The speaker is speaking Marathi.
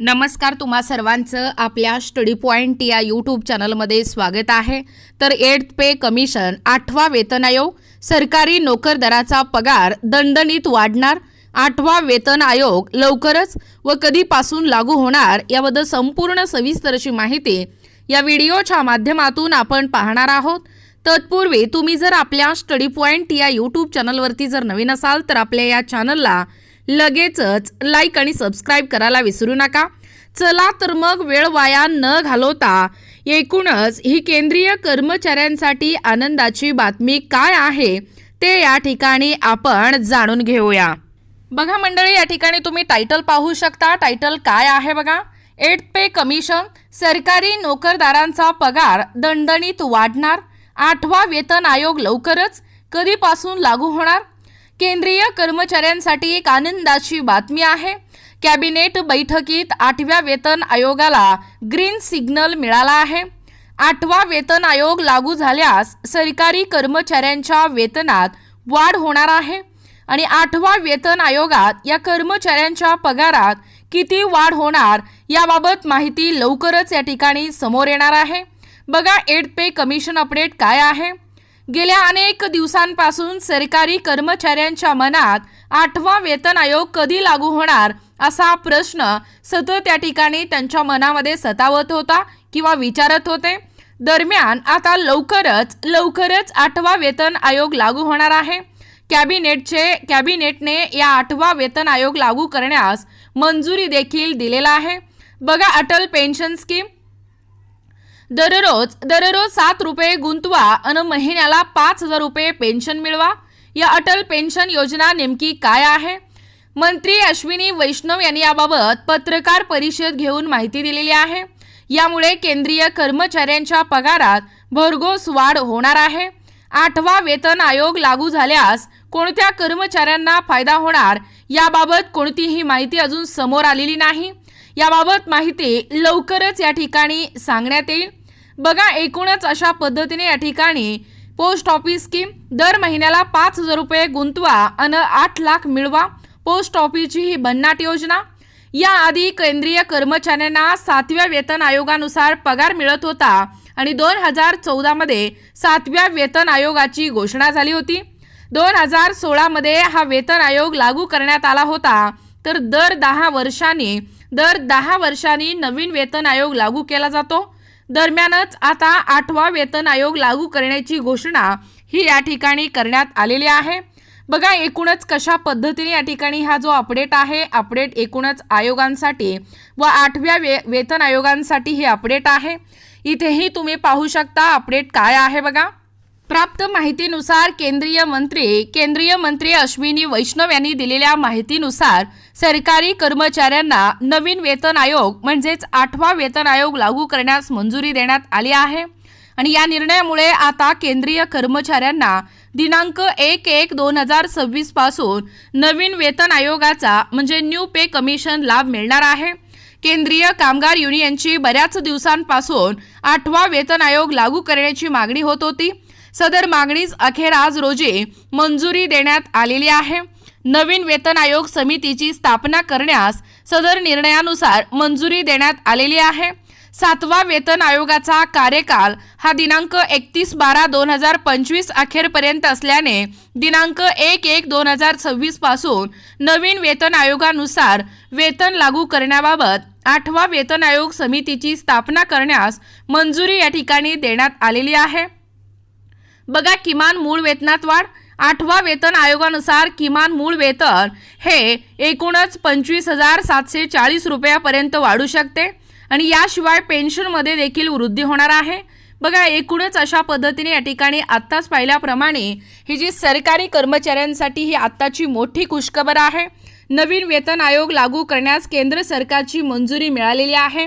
नमस्कार तुम्हा सर्वांचं आपल्या स्टडी पॉईंट या यूट्यूब चॅनलमध्ये स्वागत आहे. तर एट पे कमिशन आठवा वेतन आयोग सरकारी नोकरदाराचा पगार दणदणीत वाढणार आठवा वेतन आयोग लवकरच व कधीपासून लागू होणार याबद्दल संपूर्ण सविस्तर अशी माहिती या व्हिडिओच्या माध्यमातून आपण पाहणार आहोत. तत्पूर्वी तुम्ही जर आपल्या स्टडी पॉईंट या यूट्यूब चॅनलवरती जर नवीन असाल तर आपल्या या चॅनलला लगेचच लाईक आणि सबस्क्राईब करायला विसरू नका. चला तर मग वेळ वाया न घालवता एकूणच ही केंद्रीय कर्मचाऱ्यांसाठी आनंदाची बातमी काय आहे ते या ठिकाणी आपण जाणून घेऊया. बघा मंडळी या ठिकाणी तुम्ही टायटल पाहू शकता. टायटल काय आहे बघा? एट पे कमिशन सरकारी नोकरदारांचा पगार दणदणीत वाढणार. आठवा वेतन आयोग लवकरच कधीपासून लागू होणार? केंद्रीय कर्मचाऱ्यांसाठी एक आनंदाची बातमी आहे. कॅबिनेट बैठकीत आठव्या वेतन आयोगाला ग्रीन सिग्नल मिळाला आहे. आठवा वेतन आयोग लागू झाल्यास सरकारी कर्मचाऱ्यांच्या वेतनात वाढ होणार आहे. आणि आठवा वेतन आयोगात या कर्मचाऱ्यांच्या पगारात किती वाढ होणार याबाबत माहिती लवकरच या ठिकाणी समोर येणार आहे. बघा एड पे कमिशन अपडेट काय आहे. गेल्या अनेक दिवसांपासून सरकारी कर्मचाऱ्यांच्या मनात आठवा वेतन आयोग कधी लागू होणार असा प्रश्न सतत त्या ठिकाणी त्यांच्या मनामध्ये सतावत होता किंवा विचारत होते. दरम्यान आता लवकरच लवकरच आठवा वेतन आयोग लागू होणार आहे. कॅबिनेटचे कॅबिनेटने या आठवा वेतन आयोग लागू करण्यास मंजुरी देखील दिलेला आहे. बघा अटल पेन्शन स्कीम. दररोज दररोज सात रुपये गुंतवा आणि महिन्याला पाच हजार रुपये पेन्शन मिळवा. या अटल पेन्शन योजना नेमकी काय आहे? मंत्री अश्विनी वैष्णव यांनी याबाबत पत्रकार परिषद घेऊन माहिती दिलेली आहे. यामुळे केंद्रीय कर्मचाऱ्यांच्या पगारात भरघोस वाढ होणार आहे. आठवा वेतन आयोग लागू झाल्यास कोणत्या कर्मचाऱ्यांना फायदा होणार याबाबत कोणतीही माहिती अजून समोर आलेली नाही. याबाबत माहिती लवकरच या ठिकाणी सांगण्यात येईल. बघा एकूणच अशा पद्धतीने या ठिकाणी पोस्ट ऑफिस स्कीम दर महिन्याला पाच हजार रुपये गुंतवा आणि आठ लाख मिळवा. पोस्ट ऑफिसची ही भन्नाट योजना. याआधी केंद्रीय कर्मचाऱ्यांना सातव्या वेतन आयोगानुसार पगार मिळत होता आणि दोन हजार चौदामध्ये सातव्या वेतन आयोगाची घोषणा झाली होती. दोन हजार सोळामध्ये हा वेतन आयोग लागू करण्यात आला होता. तर दर दहा वर्षांनी दर दहा वर्षांनी नवीन वेतन आयोग लागू केला जातो. दरम्यानच आता आठवा वेतन आयोग लागू करण्याची घोषणा ही या ठिकाणी करण्यात आलेली आहे. बघा एकूणच कशा पद्धतीने या ठिकाणी हा जो अपडेट आहे अपडेट एकूणच आयोगांसाठी व आठव्या वे वेतन आयोगांसाठी हे अपडेट आहे. इथेही तुम्ही पाहू शकता अपडेट काय आहे बघा. प्राप्त माहितीनुसार केंद्रीय मंत्री केंद्रीय मंत्री अश्विनी वैष्णव यांनी दिलेल्या माहितीनुसार सरकारी कर्मचाऱ्यांना नवीन वेतन आयोग म्हणजेच आठवा वेतन आयोग लागू करण्यास मंजुरी देण्यात आली आहे. आणि या निर्णयामुळे आता केंद्रीय कर्मचाऱ्यांना दिनांक एक एक दोन हजार सव्वीसपासून नवीन वेतन आयोगाचा म्हणजे न्यू पे कमिशन लाभ मिळणार आहे. केंद्रीय कामगार युनियनची बऱ्याच दिवसांपासून आठवा वेतन आयोग लागू करण्याची मागणी होत होती. सदर मागणीस अखेर आज रोजी मंजुरी देण्यात आलेली आहे. नवीन वेतन आयोग समितीची स्थापना करण्यास सदर निर्णयानुसार मंजुरी देण्यात आलेली आहे. सातवा वेतन आयोगाचा कार्यकाल हा दिनांक एकतीस बारा दोन हजार पंचवीस अखेरपर्यंत असल्याने दिनांक एक एक दोन हजार सव्वीसपासून नवीन वेतन आयोगानुसार वेतन लागू करण्याबाबत आठवा वेतन आयोग समितीची स्थापना करण्यास मंजुरी या ठिकाणी देण्यात आलेली आहे. बघा किमान मूळ वेतनात वाढ. आठवा वेतन आयोगानुसार किमान मूळ वेतन हे एकूणच पंचवीस हजार सातशे चाळीस रुपयापर्यंत वाढू शकते आणि याशिवाय पेन्शनमध्ये देखील वृद्धी होणार आहे. बघा एकूणच अशा पद्धतीने या ठिकाणी आत्ताच पाहिल्याप्रमाणे ही जी सरकारी कर्मचाऱ्यांसाठी ही आत्ताची मोठी खुशखबर आहे. नवीन वेतन आयोग लागू करण्यास केंद्र सरकारची मंजुरी मिळालेली आहे.